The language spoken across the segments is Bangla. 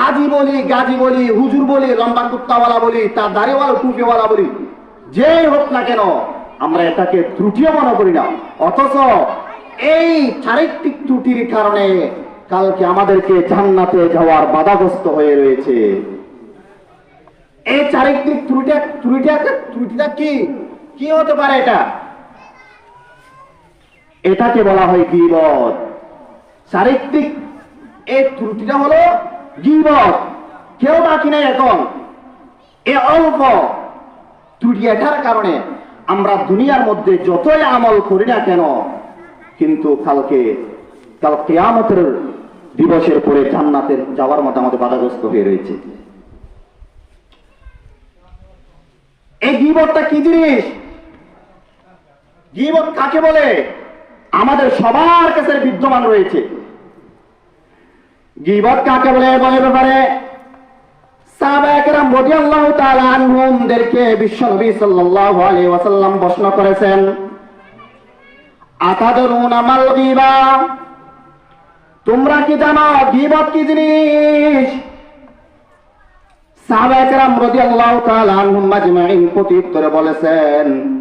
হাজি বলি, গাজী বলি, হুজুর বলি, লম্বা কুত্তাওয়ালা বলি, তার দাড়িওয়ালা, টুপিওয়ালা বলি, যেই হোক না কেন, আমরা এটাকে ত্রুটিও মনে করি না। অথচ এই চারিত্রিক ত্রুটির কারণে কালকে আমাদেরকে জান্নাতে যাওয়ার বাধাগ্রস্ত হয়ে রয়েছে। এই চারিত্রিক ত্রুটিটা ত্রুটিটা ত্রুটিটা কি? কি হতে পারে এটা? এটাকে বলা হয় গিবত। চারিত্রিক এই ত্রুটিটা হলো গিবত কেউ বাকি নেই এখন। এ অল্প ত্রুটি এটার কারণে আমরা দুনিয়ার মধ্যে যতই আমল করি না কেন, কিন্তু কালকে, কাল কেয়ামতের দিবসের পরে জান্নাতের যাওয়ার মতো আমাদের বাধাগ্রস্ত হয়ে রয়েছে। এই গিবতটা কি জিনিস? গিবত কাকে বলে? আমাদের সবার কাছে বিদ্যমান রয়েছে। গিবত কাকে বলে বলে ব্যাপারে? ওয়াসাল্লাম প্রশ্ন করেছেন, আতাদরুনা মাল গীবা? তোমরা কি জানো গীবত কি জিনিস? সাহাবায়ে-কেরাম রাদিয়াল্লাহু তাআলা মাজমাইন প্রতি উত্তরে বলেছেন,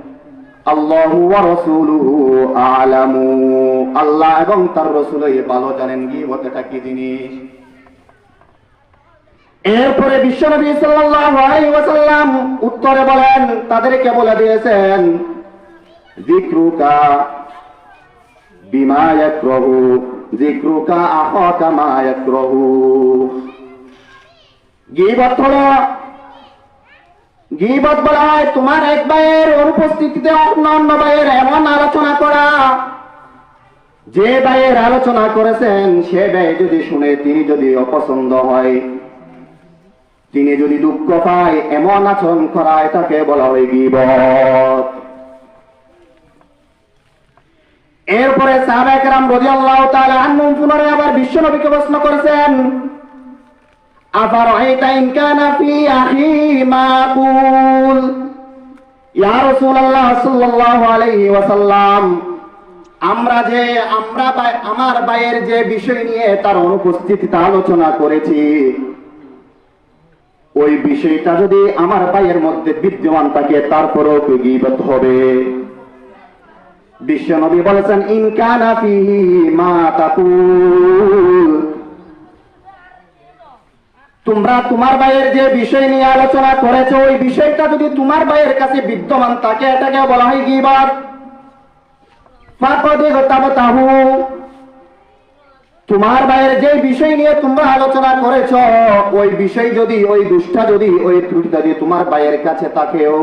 আল্লাহু ওয়া রাসূলুহু আ'লামু আল্লাহ এবং তার রাসূলই ভালো জানেন গীবত এটা কি জিনিস? এরপরে বিশ্বনবী আলাইহি উত্তরে বলেন, তাদেরকে বলে দিয়েছেন তোমার এক ভাইয়ের অনুপস্থিতিতে অন্য অন্য ভাইয়ের এমন আলোচনা করা। যে ভাইয়ের আলোচনা করেছেন, সে ভাই যদি শুনে, তিনি যদি অপছন্দ হয়, তিনি যদি দুঃখ পায়, এমন আচরণ করায় তাকে বলা হয় গীবত। এরপরে সাহাবাহাম রাদিয়াল্লাহু তাআলা আনহুম পুনরায় আবার বিশ্বনবীকে প্রশ্ন করেছেন, আফারাইতা ইন কানা ফি মাকুল ইয়া রাসূলুল্লাহ সাল্লাল্লাহু আলাইহি ওয়াসাল্লাম আমরা যে, আমরা আমার ভাইয়ের যে বিষয় নিয়ে তার অনুপস্থিতিতে আলোচনা করেছি, ওই বিষয়টা যদি আমার ভাইয়ের মধ্যে বিদ্যমান থাকে, তারপরেও গীবত হবে? বিশ্বনবী বলেছেন ইনকানা ফিহি মা তাকুল। তোমরা তোমার ভাইয়ের যে বিষয় নিয়ে আলোচনা করেছ, ওই বিষয়টা যদি তোমার ভাইয়ের কাছে বিদ্যমান থাকে এটাকে বলা হয় গতাবতাহু তোমার বাইরে যে বিষয় নিয়ে তোমরা আলোচনা করেছ, ওই বিষয় যদি, ওই দুষ্টা যদি, ওই ত্রুটিটা যদি তোমার ভাইয়ের কাছে তাকেও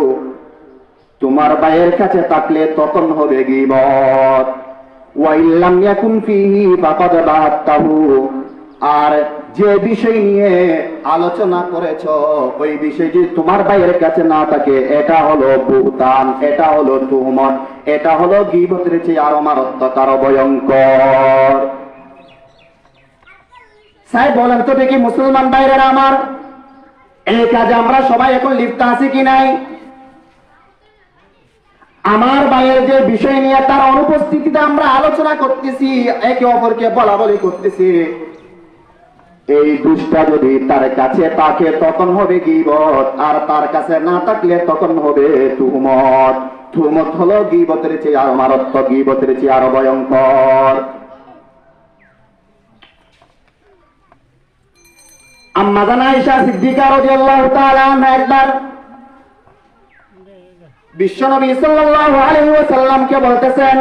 তোমার ভাইয়ের কাছে তাকলে তখন হবে গীবত। ওয়াইল্লাম আর যে বিষয় নিয়ে আলোচনা করেছ, ওই বিষয় যদি তোমার ভাইয়ের কাছে না থাকে, এটা হলো বুহতান এটা হলো তুহমত এটা হলো গীবতের চেয়ে আরও মারাত্মক, আরও ভয়ঙ্কর। সাহেব, বলেন তো দেখি মুসলমান বাইরের আমার, এই কাজে আমরা সবাই এখন লিপ্ত আছি কি নাই? আমার ভাইয়ের যে বিষয় নিয়ে তার অনুপস্থিতিতে আমরা আলোচনা করতেছি, একে অপরকে বলা বলি করতেছি। এই দুষ্টা যদি তার কাছে থাকে, তখন হবে গিবত। আর তার কাছে না থাকলে তখন হবে তুহমত তুহমত হলো গিবতের চেয়ে আরও মারাত্মক, গিবতের চেয়ে আরও ভয়ঙ্কর। আম্মা জানা ঈশা সিদ্দিকা রাদিয়াল্লাহু তাআলা একবার বিশ্বনবী সাল্লাল্লাহু আলাইহি ওয়াসাল্লামকে বলতেছেন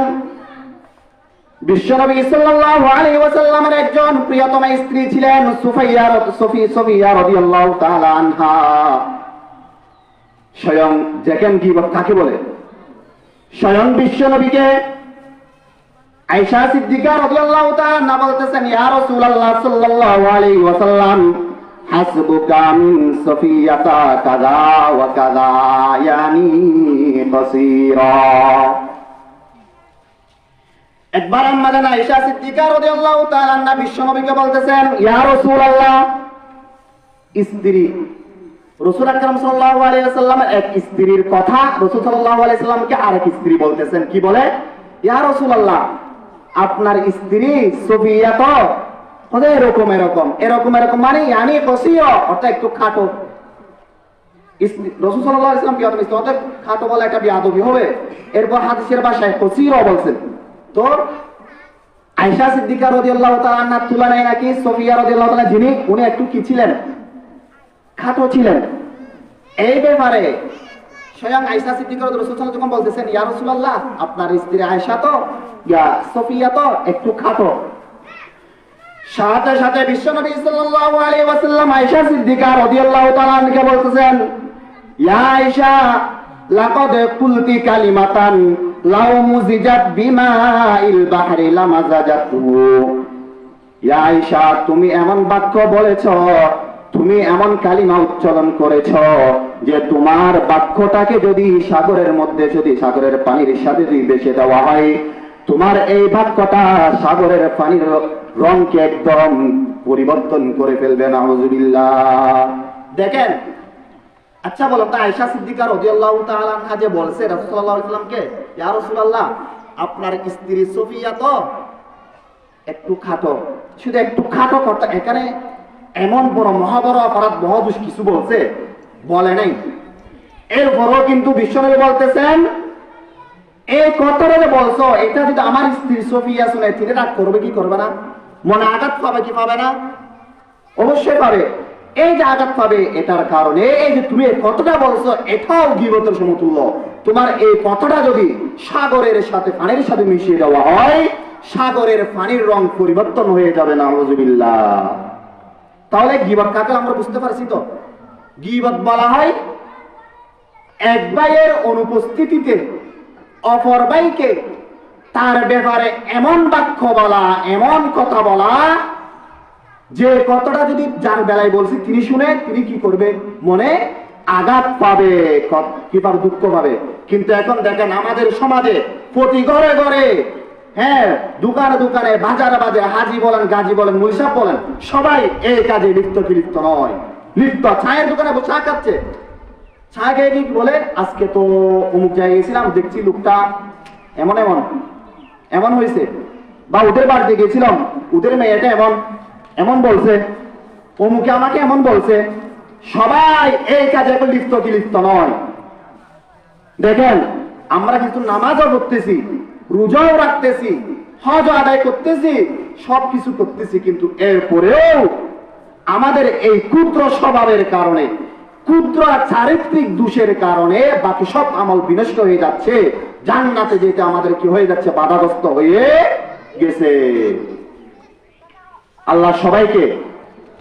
বিশ্বনবী সাল্লাল্লাহু আলাইহি ওয়াসাল্লামের একজন প্রিয়তমা স্ত্রী ছিলেন সুফাইয়া সফি সফিয়া রাদিয়াল্লাহু তাআলা আনহা। স্বয়ং দেখেন কি কাকে বলে? স্বয়ং বিশ্বনবীকে আয়েশা সিদ্দিকা রাদিয়াল্লাহু তাআলা না বলতেছেন, ইয়া রাসূলুল্লাহ সাল্লাল্লাহু আলাইহি ওয়াসাল্লাম, হাসবুকা মিন সফিয়াতা কাযা ওয়া কাযা, ইয়ানি বাসীরা। একবার আম্মা জানা আয়েশা সিদ্দিকা রাদিয়াল্লাহু তাআলা আনহা বিশ্বনবীকে বলতেছেন, ইয়া রাসূলুল্লাহ। স্ত্রী, রসুল আকরাম সাল্লাল্লাহু আলাইহি ওয়াসাল্লামের এক স্ত্রীর কথা রসুল সাল্লাল্লাহু আলাইহি সাল্লামকে আরেক স্ত্রী বলতেছেন। কি বলে? ইয়া রাসূলুল্লাহ, আপনার স্ত্রী সফিয়া তো? হতে এরকম এরকম। এরকম এরকম মানে আমি কষিও অর্থাৎ একটু খাটো। রসুল সাল্লাহ ইসলাম কি অত খাটো বলে একটা বিয়াদবি হবে। এরপর হাদিসের ভাষায় কসিরও বলছেন। তো আয়সা সিদ্দিকা রাদিয়াল্লাহু তাআলা আন্নার তুলনায় নাকি সোফিয়া রাদিয়াল্লাহু তাআলা, যিনি, উনি একটু কি ছিলেন? খাটো ছিলেন। এই ব্যাপারে স্বয়ং আয়সা রাসূল যখন বলতেছেন, ইয়া রাসূলুল্লাহ, আপনার স্ত্রী আয়সা তো, ইয়া সোফিয়া তো একটু খাটো। সাথে সাথে বিশ্বনবী সাল্লাল্লাহু আলাইহি ওয়াসাল্লাম আয়েশা সিদ্দিকা রাদিয়াল্লাহু তাআলা আনকে বলতেছেন, ইয়া আয়েশা, লাকাদ কুলতি কালিমাতান লাউ তুমি এমন বাক্য বলেছ, তুমি এমন কালিমা উচ্চারণ করেছ যে তোমার বাক্যটাকে যদি সাগরের মধ্যে, যদি সাগরের পানির সাথে যদি বেশে দেওয়া হয়, তোমার এই বাক্যটা সাগরের পানির রংকে একদম পরিবর্তন করে ফেলবে, নাউজুবিল্লাহ। দেখেন আচ্ছা বলো, তা আয়েশা সিদ্দিকা রাদিয়াল্লাহু তাআলা আনহা যে বলছে রাসূল সাল্লাল্লাহু আলাইহি সাল্লামকে ইয়া আপনার স্ত্রী সফিয়া তো একটু খাটো। শুধু একটু খাটো কথা এখানে এমন বড় মহাবড় অপরাধ মহাদুষ কিছু বলছে, বলে নাই। এরপরও কিন্তু বিশ্বনবী বলতেছেন এই কথাটা যে বলছো, এটা যদি আমার স্ত্রী সফিয়া শুনে তিনি রাগ করবে, কি করবে না? মনে আঘাত পাবে, কি পাবে না? অবশ্যই পাবে। এই যে আঘাত পাবে এটার কারণে, এই যে তুমি এই কথাটা বলছো, এটাও গিবতের সমতুল্য। তোমার এই কথাটা যদি সাগরের সাথে, পানির সাথে মিশিয়ে দেওয়া হয়, সাগরের পানির রং পরিবর্তন হয়ে যাবে না আলহামদুলিল্লাহ তাহলে গিবত কাকে আমরা বুঝতে পারছি তো? গিবত বলা হয় এক ভাইয়ের অনুপস্থিতিতে অপর ভাইকে তার ব্যাপারে এমন বাক্য বলা, এমন কথা বলা যে কতটা যদি যার বেলায় বলছি, তিনি শুনে, তিনি কি করবে? মনে আঘাত পাবে কি পাবে? দুঃখ পাবে। কিন্তু এখন দেখেন আমাদের সমাজে প্রতি ঘরে ঘরে হ্যাঁ দোকানে দোকানে, বাজারে বাজারে, হাজি বলেন, গাজী বলেন মুলসাব বলেন, সবাই এই কাজে লিপ্ত কি লিপ্ত নয়। লিপ্ত। চায়ের দোকানে চা খাচ্ছে। চা খেয়ে কি বলে? আজকে তো অমুক জায়গায় গেছিলাম, দেখছি লোকটা এমন এমন এমন হয়েছে। বা ওদের বাড়িতে গেছিলাম, ওদের মেয়েটা এমন এমন বলছে, অমুকে আমাকে এমন বলছে, সবাই এই কাজে লিপ্ত কি লিপ্ত নয়। দেখেন, আমরা কিন্তু নামাজও পড়তেছি, রোজাও রাখতেছি হজ আদায় করতেছি সব কিছু করতেছি, কিন্তু এরপরেও আমাদের এই ক্ষুদ্র স্বভাবের কারণে, ক্ষুদ্র আর চারিত্রিক দোষের কারণে বাকি সব আমল বিনষ্ট হয়ে যাচ্ছে, জান্নাতে যেতে আমাদের কি হয়ে যাচ্ছে, বাধাগ্রস্ত হয়ে গেছে। আল্লাহ সবাইকে